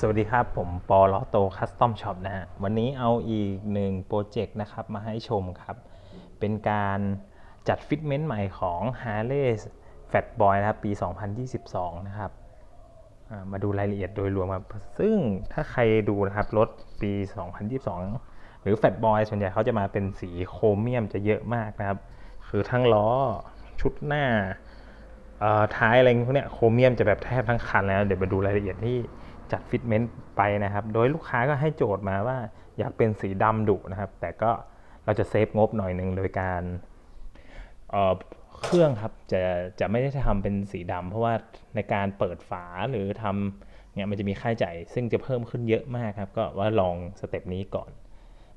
สวัสดีครับ ผมปอลอโตคัสตอมช็อปนะฮะ วันนี้เอาอีกหนึ่งโปรเจกต์นะครับ มาให้ชมครับ เป็นการจัดฟิตเมนต์ใหม่ของ Harley Fat Boy นะครับ ปี 2022 นะครับ มาดูรายละเอียดโดยรวมครับ ซึ่งถ้าใครดูนะครับ รถปี 2022 หรือ Fat Boy ส่วนใหญ่เขาจะมาเป็นสีโครเมียมจะเยอะมากนะครับ คือทั้งล้อชุดหน้าเออท้ายอะไรพวกเนี้ยโครเมียมจะแบบแทบทั้งคันแล้ว เดี๋ยวมาดูรายละเอียดที่ จัดฟิตเมนต์ไปนะครับ โดยลูกค้าก็ให้โจทย์มาว่าอยากเป็นสีดำดุนะครับ แต่ก็เราจะเซฟงบหน่อยหนึ่งโดยการเเครื่องครับจะจะไม่ได้ทำเป็นสีดำเพราะว่าในการเปิดฝาหรือทำเนี่ยมันจะมีค่าใช้จ่ายซึ่งจะเพิ่มขึ้นเยอะมากครับ ก็ว่าลองสเต็ปนี้ก่อน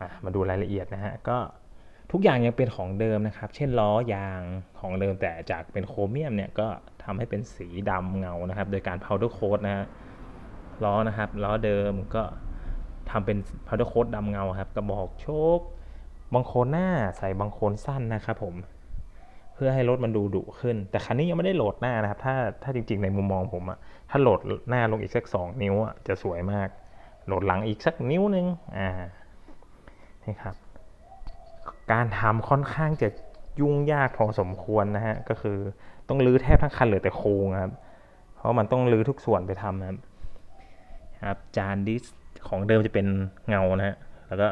มามาดูรายละเอียดนะฮะก็ทุกอย่างยังเป็นของเดิมนะครับ เช่นล้อยางของเดิมแต่จากเป็นโครเมียมเนี่ยก็ทำให้เป็นสีดำเงานะครับ โดยการ powder coat นะฮะ ล้อนะครับล้อเดิมก็ทำเป็น powder coat ดำเงาครับกระบอกโชคบางโคนหน้าใส่บางโคนสั้นนะครับผม เพื่อให้รถมันดูดุขึ้น แต่คันนี้ยังไม่ได้โหลดหน้านะครับ ถ้าถ้าจริงๆในมุมมองผมอะถ้าโหลดหน้าลงอีกสักสองนิ้วอะจะสวยมาก โหลดหลังอีกสักนิ้วนึงอ่านี่ครับ การทำค่อนข้างจะยุ่งยากพอสมควรนะฮะก็คือต้องรื้อแทบทั้งคันเหลือแต่โครงครับ เพราะมันต้องรื้อทุกส่วนไปทำนะครับ ครับจานดิสของเดิมจะเป็นเงานะฮะแล้วก็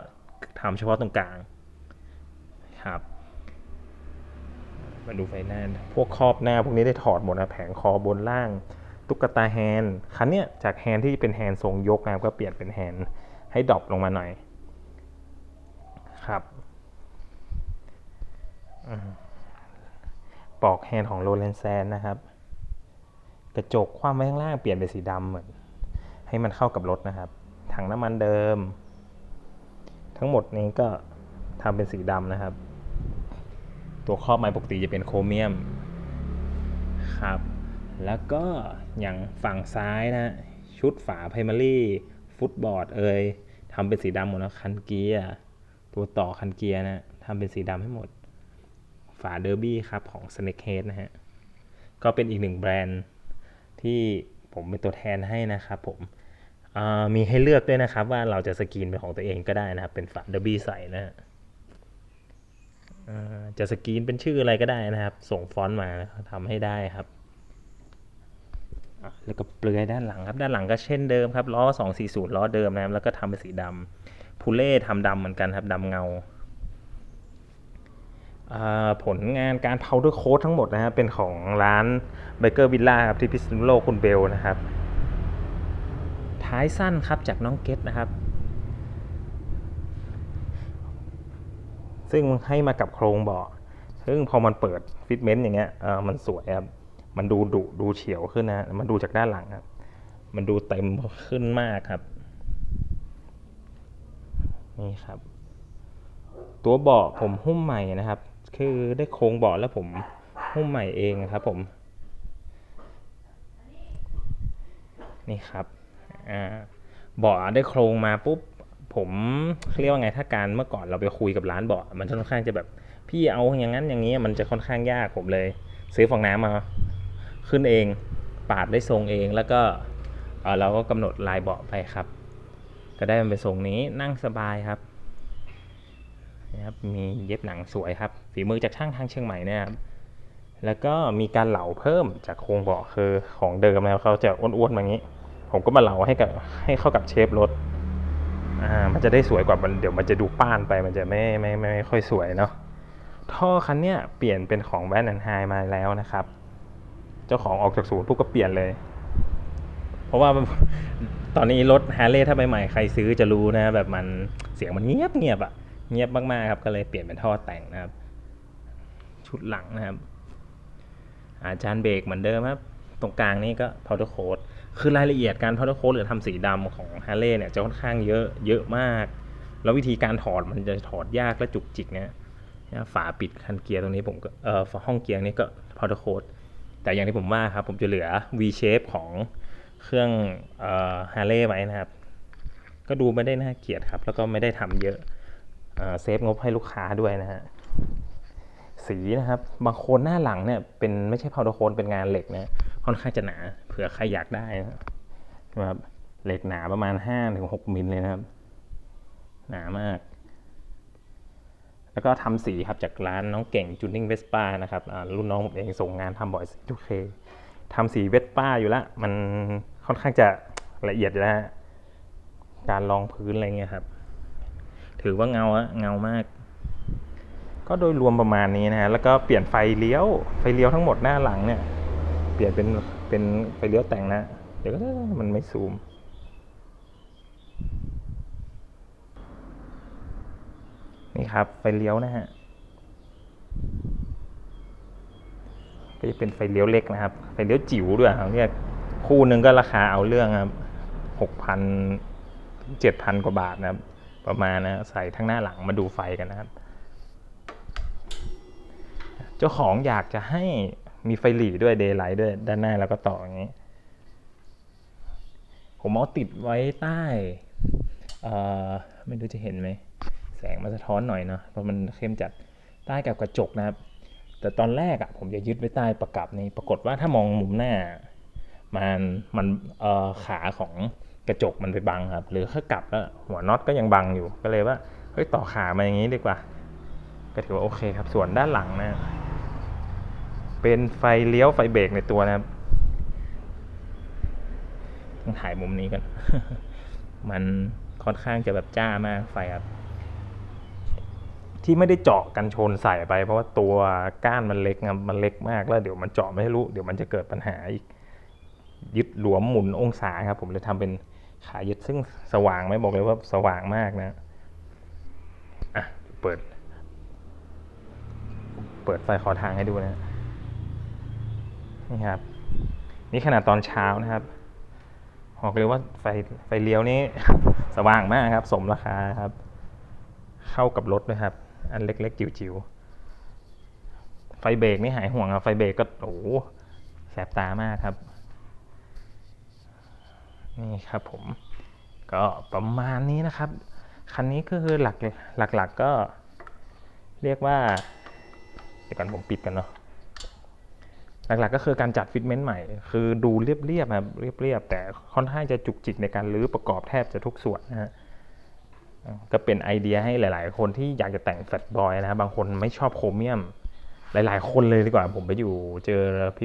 ทำเฉพาะตรงกลางครับมาดูไฟหน้า พวกครอบหน้าพวกนี้ได้ถอดหมดนะแผงคอบนล่าง ตุ๊กตาแฮนด์คันเนี้ยจากแฮนด์ที่เป็นแฮนด์ทรงยกนะครับก็เปลี่ยนเป็นแฮนด์ให้ดรอปลงมาหน่อยครับปลอกแฮนด์ของโรเลนแซนนะครับ กระจกคว่ำไว้ข้างล่างเปลี่ยนเป็นสีดำเหมือน ให้มันเข้ากับรถนะครับ ถังน้ำมันเดิม ทั้งหมดนี้ก็ทำเป็นสีดำนะครับ ตัวครอบไม้ปกติจะเป็นโครเมียมครับ แล้วก็อย่างฝั่งซ้ายนะ ชุดฝาไพรมารีฟุตบอร์ดเอ่ยทำเป็นสีดำหมดนะคันเกียร์ตัวต่อคันเกียร์นะทำเป็นสีดำให้หมด ฝาเดอร์บี้ครับของ Snakehead นะฮะ ก็เป็นอีกหนึ่งแบรนด์ที่ผมเป็นตัวแทนให้นะครับผม มีให้เลือกด้วยนะครับ ว่าเราจะสกรีนเป็นของตัวเองก็ได้นะครับ เป็นฝาเดอร์บี้ใส่นะฮะอ่าจะสกรีนเป็นชื่ออะไรก็ได้นะครับ ส่งฟอนต์มาทำให้ได้ครับอะแล้วก็เปลือยด้านหลังครับ ด้านหลังก็เช่นเดิมครับล้อ 240 ล้อเดิมนะครับ แล้วก็ทำเป็นสีดำพูเล่ทำดำเหมือนกันครับดำเงาอ่าผลงานการ powder coat ทั้งหมดนะฮะเป็นของร้าน Biker Villa ครับที่พิษณุโลกคุณเบลนะครับ ท้ายสั้นครับจากน้องเกตนะครับ ซึ่งให้มากับโครงเบาะซึ่งพอมันเปิดฟิตเมนต์อย่างเงี้ยเออมันสวยครับ มันดูดุดูเฉียวขึ้นนะ มันดูจากด้านหลังครับ มันดูเต็มขึ้นมากครับ นี่ครับ ตัวเบาะผมหุ้มใหม่นะครับ คือได้โครงเบาะแล้วผมหุ้มใหม่เองครับผม นี่ครับ เบาะได้โครงมาปุ๊บผมเรียกว่าไงถ้าการเมื่อก่อนเราไปคุยกับร้านเบาะมันค่อนข้างจะแบบพี่เอาอย่างนั้นอย่างนี้มันจะค่อนข้างยากผมเลย ซื้อฟองน้ำมาขึ้นเอง ปาดได้ทรงเองแล้วก็เราก็กำหนดลายเบาะไปครับ ก็ได้มันเป็นทรงนี้นั่งสบายครับนะครับมีเย็บหนังสวยครับ ฝีมือจากช่างทางเชียงใหม่นะครับแล้วก็มีการเหลาเพิ่มจากโครงเบาะคือของเดิมแล้วเขาจะอ้วนๆมาอย่างนี้ ผมก็มาเหลาให้กับให้เข้ากับเชฟรถอ่ามันจะได้สวยกว่ามันเดี๋ยวมันจะดูป้านไปมันจะไม่ไม่ไม่ไม่ค่อยสวยเนาะท่อคันเนี้ยเปลี่ยนเป็นของแวนแอนไฮมาแล้วนะครับ เจ้าของออกจากศูนย์ปุ๊บก็เปลี่ยนเลย เพราะว่าตอนนี้รถฮาร์เลย์ถ้าใหม่ๆใครซื้อจะรู้นะ แบบมันเสียงมันเงียบเงียบอะเงียบมากๆครับ ก็เลยเปลี่ยนเป็นท่อแต่งนะครับ ชุดหลังนะครับ อาจานเบรกเหมือนเดิมครับ ตรงกลางนี่ก็ powder coat คื คือรายละเอียดการ powder coat หรือทำสีดำของฮาร์เลย์เนี่ยจะค่อนข้างเยอะเยอะมาก แล้ววิธีการถอดมันจะถอดยากและจุกจิกเนี่ยฝาปิดคันเกียร์ตรงนี้ผมก็เอ่อห้องเกียร์นี่ก็ powder coat แต่อย่างที่ผมว่าครับ ผมจะเหลือ V shape ของเครื่องเอ่อฮาร์เลย์ไว้นะครับ ก็ดูไม่ได้น่าเกลียดครับ แล้วก็ไม่ได้ทำเยอะเซฟงบให้ลูกค้าด้วยนะฮะสีนะครับ บางคนหน้าหลังเนี่ยเป็นไม่ใช่พาวเดอร์โคนเป็นงานเหล็กนะ ค่อนข้างจะหนา เผื่อใครอยากได้นะครับเหล็กหนาประมาณห้าถึงหกมิลเลยนะครับ หนามาก แล้วก็ทำสีครับจากร้านน้องเก่งจูนิ่งเวสป้านะครับอ่ารุ่นน้องผมเองส่งงานทำบ่อยสีทุกเคทำสีเวสป้าอยู่ล้วมันค่อนข้างจะละเอียดแล้วฮะการรองพื้นอะไรเงี้ยครับ ถือว่าเงาอะเงามาก ก็โดยรวมประมาณนี้นะฮะแล้วก็เปลี่ยนไฟเลี้ยวไฟเลี้ยวทั้งหมดหน้าหลังเนี่ย ปลี่ยนเป็นเป็นไฟเลี้ยวแต่งนะ เดี๋ยวก็มันไม่ซูม นี่ครับไฟเลี้ยวนะฮะก็จะเป็นไฟเลี้ยวเล็กนะครับ ไฟเลี้ยวจิ๋วด้วยครับเนี่ยคู่หนึ่งก็ราคาเอาเรื่องครับหกพันเจ็ดพันกว่าบาทนะครับ ประมาณนะใส่ทั้งหน้าหลังมาดูไฟกันนะครับ เจ้าของอยากจะให้ มีไฟหลีด้วยเดย์ไลท์ด้วยด้านหน้าแล้วก็ต่ออย่างนี้ ผมเอาติดไว้ใต้ไม่รู้จะเห็นไหม แสงมันสะท้อนหน่อยเนาะเพราะมันเข้มจัดใต้กับกระจกนะครับ แต่ตอนแรกอะ่ะผมจะยึดไว้ใต้ประกับนี่ปรากฏว่าถ้ามองมุมหน้า มันมันขาของกระจกมันไปบังครับ หรือถ้ากลับแล้วหัวน็อตก็ยังบังอยู่ก็เลยว่าเฮ้ยต่อขามาอย่างนี้ดีกว่า ก็ถือว่าโอเคครับส่วนด้านหลังนะ เป็นไฟเลี้ยวไฟเบรกในตัวนะครับต้องถ่ายมุมนี้กันมันค่อนข้างจะแบบจ้ามากไฟครับ ที่ไม่ได้เจาะกันชนใส่ไป เพราะว่าตัวก้านมันเล็กครับมันเล็กมากแล้วเดี๋ยวมันเจาะไม่รู้ เดี๋ยวมันจะเกิดปัญหาอีก ยึดหลวมหมุนองศาครับ ผมเลยทำเป็นขายึดซึ่งสว่างไหม่บอกเลยว่าสว่างมากนะอะเปิด เปิดไฟขอทางให้ดูนะ นี่ครับ นี่ขนาดตอนเช้านะครับบอกเลยว่าไฟไฟเลี้ยวนี้สว่างมากครับ สมราคาครับ เข้ากับรถด้วยครับ อันเล็กๆจิ๋วๆ ไฟเบรกนี่หายห่วงครับไฟเบรกก็โอ้แสบตามากครับ นี่ครับผม ก็ประมาณนี้นะครับ คันนี้ก็คือหลักหลักๆก็เรียกว่า เดี๋ยวก่อนผมปิดกันเนาะ หลักๆก็คือการจัดฟิตเมนต์ใหม่ คือดูเรียบๆครับเรียบๆ แต่ค่อนข้างจะจุกจิกในการรื้อประกอบแทบจะทุกส่วนนะฮะก็เป็นไอเดียให้หลาย ๆ คนที่อยากจะแต่งแฟตบอยนะบางคนไม่ชอบโครเมียม หลาย ๆ คนเลยดีกว่าผมไปอยู่เจอ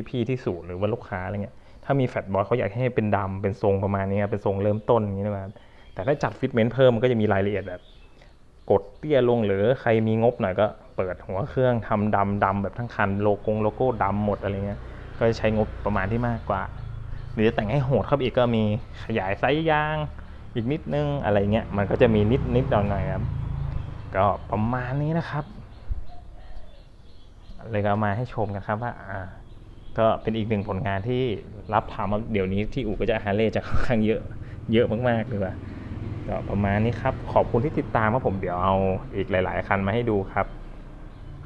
พี่ ๆ ที่ศูนย์หรือว่าลูกค้าอะไรเงี้ยถ้ามีแฟตบอยเขาอยากให้เป็นดำเป็นทรงประมาณนี้ครับเป็นทรงเริ่มต้นอย่างนี้นะครับแต่ถ้าจัดฟิตเมนต์เพิ่มมันก็จะมีรายละเอียดแบบ กดเตี้ยลงหรือใครมีงบหน่อยก็ เปิดหัวเครื่องทำดำดำแบบทั้งคันโลโก้โลโก้ดำหมดอะไรเงี้ยก็จะใช้งบประมาณที่มากกว่า หรือจะแต่งให้โหดเข้าไปอีกก็มีขยายไซส์ยางอีกนิดนึงอะไรเงี้ยมันก็จะมีนิดนิดหน่อยหน่อยครับก็ประมาณนี้นะครับเลยก็มาให้ชมกันครับว่าอ่า ก็เป็นอีกหนึ่งผลงานที่รับทำเดี๋ยวนี้ที่อู่ก็จะฮาร์เลย์จะค่อนข้างเยอะเยอะมากๆเลยว่าก็ประมาณนี้ครับ ขอบคุณที่ติดตามครับผมเดี๋ยวเอาอีกหลาย ๆ คันมาให้ดูครับ